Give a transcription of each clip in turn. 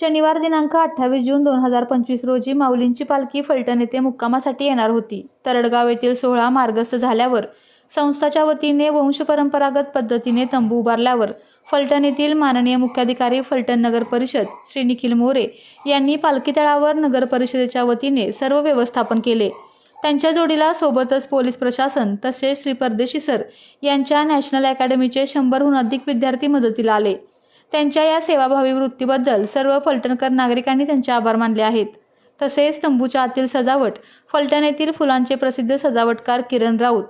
शनिवार दिनांक अठ्ठावीस जून दोन हजार पंचवीस रोजी माऊलींची पालखी फलटण येथे मुक्कामासाठी येणार होती. तरडगाव येथील सोहळा मार्गस्थ झाल्यावर संस्थाच्या वतीने वंशपरंपरागत पद्धतीने तंबू उभारल्यावर फलटण येथील माननीय मुख्याधिकारी फलटण नगर परिषद श्री निखिल मोरे यांनी पालखी तळावर नगर परिषदेच्या वतीने सर्व व्यवस्थापन केले. त्यांच्या जोडीला सोबतच पोलीस प्रशासन तसेच श्री परदेशी सर यांच्या नॅशनल अकॅडमीचे शंभरहून अधिक विद्यार्थी मदतीला आले. त्यांच्या या सेवाभावी वृत्तीबद्दल सर्व फलटणकर नागरिकांनी त्यांचे आभार मानले आहेत. तसेच तंबूच्या आतील सजावट फलटण येथील फुलांचे प्रसिद्ध सजावटकार किरण राऊत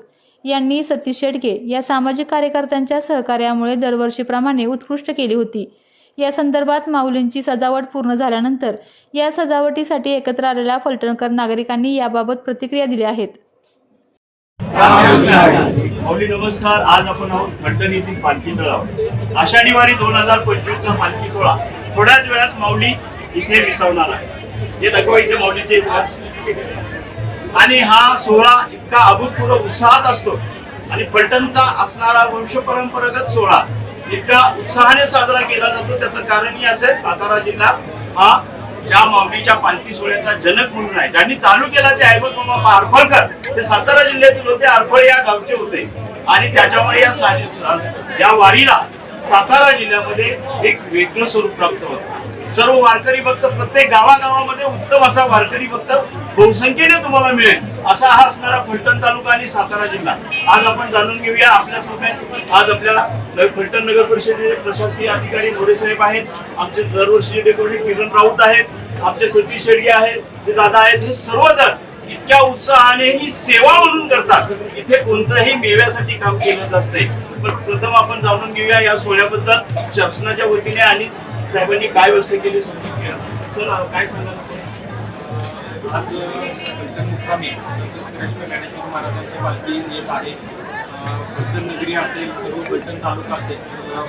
यांनी सतीश शेडके या सामाजिक कार्यकर्त्यांच्या सहकार्यामुळे दरवर्षीप्रमाणे उत्कृष्ट केली होती. या संदर्भात माऊलींची सजावट पूर्ण झाल्यानंतर या सजावटीसाठी एकत्र आलेल्या फलटणकर नागरिकांनी याबाबत प्रतिक्रिया दिल्या आहेत. माऊली नमस्कार. आज आपण आहोत फलटण येथील पालखी तळावर. आषाढी वारी दोन हजार पंचवीस चा पालखी सोहळा थोड्याच वेळात माऊली इथे विसवणार आहे. हे दाखवा इथे माऊलीचे इतिहास. आणि हा सोहळा इतका अभूतपूर्व उत्साहात असतो आणि फलटणचा असणारा वंश परंपरागत सोहळा इतका उत्साहाने साजरा केला जातो. त्याचं कारणही असं आहे सातारा जिल्हा हा ज्या माऊलीच्या पालखी सोहळ्याचा जनक म्हणून आहे. ज्यांनी चालू केला ते ऐबत बाबा आरफळकर ते सातारा जिल्ह्यातील होते आरफळ या गावचे होते. आणि त्याच्यामुळे या सा- या वारीला सातारा जिल्ह्यामध्ये एक वेगळं स्वरूप प्राप्त होतं. सर्व वारकरी भक्त प्रत्येक गावागावामध्ये उत्तम असा वारकरी भक्त बहुसंख्येने तुम्हाला मिळेल. असा हा असणारा फलटण तालुका आणि सातारा जिल्हा. आज आपण जाणून घेऊया आपल्यासोबत. आज आपल्या फलटण नगर परिषदेचे प्रशासकीय अधिकारी मोरे साहेब आहेत. आमचे दरवर्षी डेप्युटी किरण राऊत आहेत. आमचे सतीश शेडगे आहेत. ते दादा आहेत हे सर्वजण इतक्या उत्साहाने ही सेवा म्हणून करतात. इथे कोणतंही मेव्यासाठी काम केलं जात नाही. पण प्रथम आपण जाणून घेऊया या सोहळ्याबद्दल. शासनाच्या वतीने आणि साहेबांनी काय व्यवस्था केली समजून सर काय सांगाल आज फलटण मुक्कामी संत श्रेष्ठ ज्ञानेश्वर महाराजांची पालखी येत आहे. फलटण नगरी असेल सर्व फलटण तालुका असेल अं,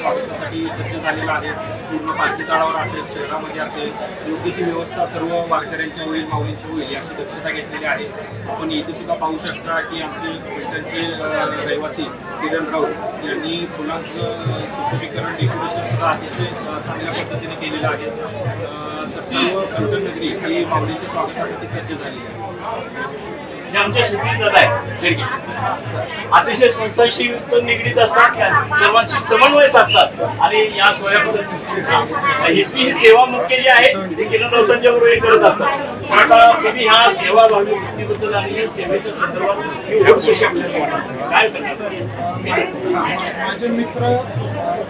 स्वागतासाठी सज्ज झालेला आहे. पूर्ण पार्टी तळावर असेल शहरामध्ये असेल योग्य ती व्यवस्था सर्व वारकऱ्यांच्या होईल माऊलींची होईल याची दक्षता घेतलेली आहे. आपण इथे सुद्धा पाहू शकता की आमचे फलटणचे रहिवासी किरण राऊत यांनी फुलांचं सुशोभीकरण डेकोरेशन सुद्धा अतिशय चांगल्या पद्धतीने केलेलं आहे. तर सर्व फलटण नगरी ही माऊलीच्या स्वागतासाठी सज्ज झाली आहे. हे आमच्या शेतीत दादा आहेत अतिशय संस्थांशी युक्त निगडीत असतात. सर्वांशी समन्वय साधतात. आणि या सोहळ्याबद्दल ही सेवा मुख्य जी आहे ती किरण राऊतांच्या बरोबर हे करत असतात. पण आता तुम्ही ह्या सेवा भावी वृत्तीबद्दल आणि या सेवेच्या संदर्भात माझे मित्र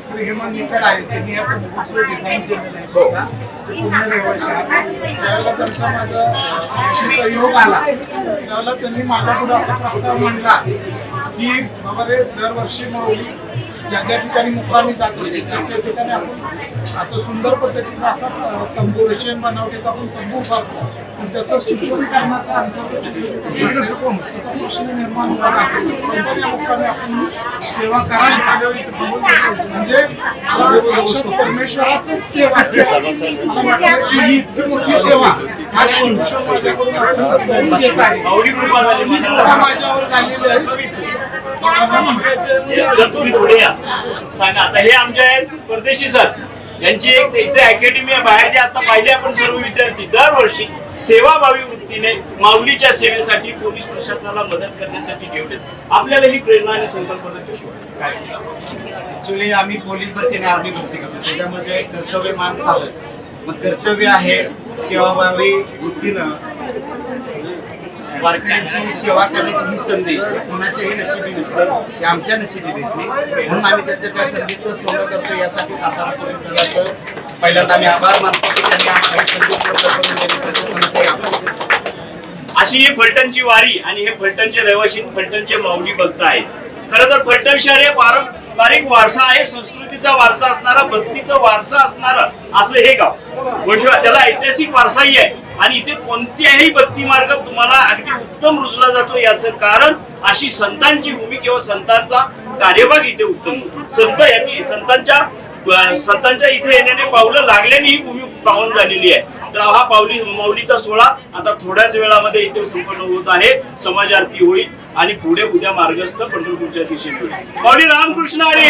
श्री हेमंत निकड आहेत ज्यांनी या तंबूचं डिझाईन केलेलं आहे. स्वतः ते आहेत ज्यावेळेला त्यांचा माझा भेटीचा योग आला. त्यावेळेला त्यांनी माझ्यापुढे असा प्रस्ताव मांडला की बाबा रे दरवर्षी माऊली ज्या ज्या ठिकाणी मुक्कामी जात असते त्या त्या ठिकाणी आपण आता सुंदर पद्धतीचा असा तंबू रशियन बनावटीचा आपण तंबू उभारतो. त्याचं सुशोभीकरणाचा अंतर्गत कोण त्याचा प्रश्न निर्माण होणार या आपण? सेवा करावी म्हणजे साक्षात परमेश्वराचंच ते मला वाटलं की ही इतकी मोठी सेवा आज परमेश्वर माझ्याकडून घेत आहे. माझ्यावर झालेली आहे. सर तुम्ही पुढे या. सांगा. आता हे आमचे आहेत परदेशी सर. यांची एक इथे अकॅडमी आहे. बाहेरचे आता पाहिले आपण सर्व विद्यार्थी दरवर्षी सेवाभावी वृत्तीने माऊलीच्या सेवेसाठी पोलीस प्रशासनाला मदत करण्यासाठी घेऊन आपल्याला ही प्रेरणा आणि संकल्पना कशी ऍक्च्युली आम्ही पोलीस भरती आणि आर्मी भरती करतो. त्याच्यामध्ये कर्तव्यमान साहस मग कर्तव्य आहे सेवाभावी वृत्तीनं वारकऱ्यांची सेवा करण्याची ही संधी. कोणाच्याही नशिबी नसतं ते आमच्या नशिबी भेटली म्हणून आम्ही त्याच्या त्या संधीचं सोनं करतो. यासाठी सातारा पोलीस दलाचं पहिल्यांदा आम्ही आभार मानतो की त्यांनी आम्हाला संधी उपलब्ध करून अशी ही फलटणची वारी आणि हे फलटणचे रहिवासी फलटणचे माऊली भक्त आहेत खरं तर फलटण शहर हे पारंपरिक वारसा आहे संस्कृतीचा वारसा असणारा भक्तीचा वारसा असणारं असं हे गाव. गोष्ट त्याला ऐतिहासिक वारसाही आहे. आणि इथे कोणत्याही भक्ती मार्ग तुम्हाला अगदी उत्तम रुजला जातो याचं कारण अशी संतांची भूमी किंवा संतांचा कार्यभाग इथे उत्तम संत यांनी संतांच्या संतांच्या इथे येण्याने पावलं लागल्याने ही भूमी पावन झालेली आहे. तर हा पावली माऊलीचा सोहळा आता थोड्याच वेळामध्ये इथे संपन्न होत आहे. समाज आरती होईल आणि पुढे उद्या मार्गस्थ पंढरपूरच्या दिशेने होईल. माऊली रामकृष्ण हरी.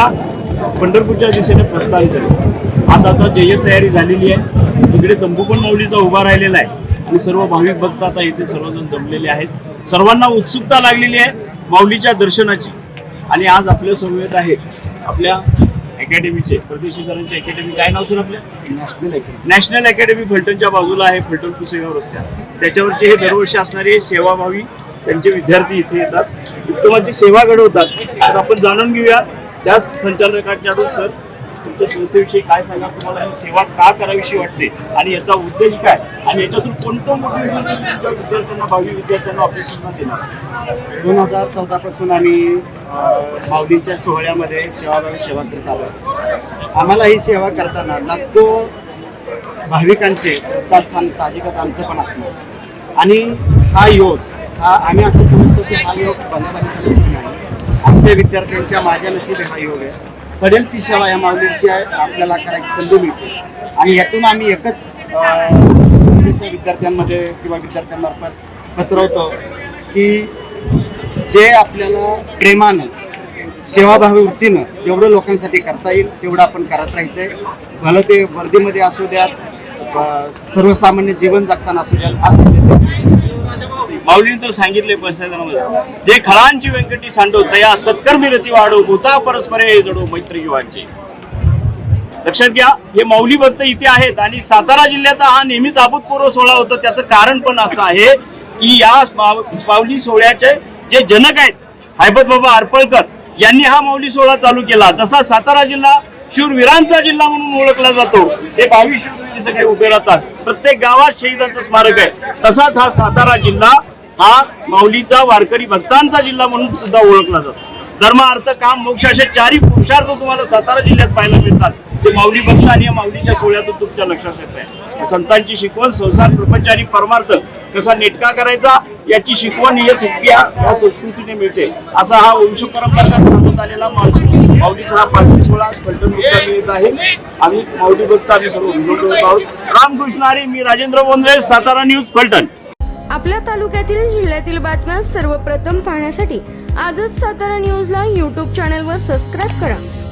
पालख्या पंढरपूरच्या दिशेने प्रस्थान करेल आता आता जय्यत तयारी झालेली आहे. इकडे तंबू पण माऊलीचा उभा राहिलेला आहे. आणि सर्व भाविक भक्त आता इथे सर्वजण जमलेले आहेत. सर्वांना उत्सुकता लागलेली आहे माऊलीच्या दर्शनाची. आणि आज आपल्या समवेत आहेत आपल्या अकॅडमीचे परदेशीकरांची अकॅडमी. काय नाव सर आपल्या नॅशनल अकॅडमी. नॅशनल अकॅडमी फलटणच्या बाजूला आहे फलटण पुसेगाव रस्त्यात. त्याच्यावरचे हे दरवर्षी असणारे सेवाभावी त्यांचे विद्यार्थी इथे येतात. उत्तमाची सेवा घडवतात. तर आपण जाणून घेऊया त्या संचालकांच्याकडून सर तुमच्या संस्थेविषयी काय सांगा? तुम्हाला ही सेवा का करावीशी वाटते? आणि याचा उद्देश काय? आणि याच्यातून कोणतं मोटिवेशन तुमच्या विद्यार्थ्यांना भावी विद्यार्थ्यांना ऑफिसना देणार? दोन हजार चौदापासून आम्ही भावलींच्या माऊलींच्या सोहळ्यामध्ये सेवाभावी सेवा करत आलो. आम्हाला ही सेवा करताना लाखो भाविकांचे श्रद्धास्थान साहजिकच आमचं पण असणार. आणि हा योग हा आम्ही असं समजतो की हा योग बनाबानीचा विद्यार्थ्यांच्या माझ्या नशीब हा योग आहे. पडेल ती सेवा या माऊलींची आहे, आपल्याला करायची संधी मिळते. आणि यातून आम्ही एकच संधीच्या विद्यार्थ्यांमध्ये किंवा विद्यार्थ्यांमार्फत पसरवतो की जे आपल्याला प्रेमानं सेवाभावी वृत्तीनं जेवढं लोकांसाठी करता येईल तेवढं आपण करत राहायचं आहे भलं ते वर्दीमध्ये असू द्यात सर्वसामान्य जीवन जगताना असू द्यात असू सध्या माऊलीने तर सांगितले जे खळांची व्यंकटी सांडो तया सत्कर्मी रती वाढो होता परस्परे जडो मैत्री युवांची. लक्षात घ्या हे माऊली भक्त इथे आहेत आणि सातारा जिल्ह्यात हा नेहमीच अभूतपूर्व सोहळा होता. त्याचं कारण पण असं आहे की या माऊली सोहळ्याचे जे जनक आहेत हैबत बाबा अर्पळकर यांनी हा माऊली सोहळा चालू केला. जसा सातारा जिल्हा शूरवीरांचा जिल्हा म्हणून ओळखला जातो हे बावीस सगळे उभे राहतात. प्रत्येक गावात शहीदांचं स्मारक आहे. तसाच हा सातारा जिल्हा हा माऊलीचा वारकरी भक्तांचा जिल्हा म्हणून सुद्धा ओळखला जातो. धर्म अर्थ काम मोक्ष असे चारही पुरुषार्थ तुम्हाला सातारा जिल्ह्यात पाहायला मिळतात. ते माऊली भक्त आणि या माऊलीच्या सोहळ्यातून तुमच्या लक्षात येत आहे. संतांची शिकवण संसार प्रपंच आणि परमार्थ कसा नेटका करायचा याची शिकवण या सगळ्या या संस्कृतीने मिळते. असा हा वंश परंपरा सांगत आलेला माऊलीचा हा पाचवी सोळा फलटण येत आहे. आणि माऊली भक्त आम्ही सर्व विनोद करत आहोत. रामकृष्ण हरी मी राजेंद्र बोंद्रे सातारा न्यूज फलटण. आपल्या तालुक्यातील जिल्ह्यातील बातम्या सर्वप्रथम पाहण्यासाठी आजच सातारा न्यूजला यूट्यूब चॅनलवर सबस्क्राईब करा.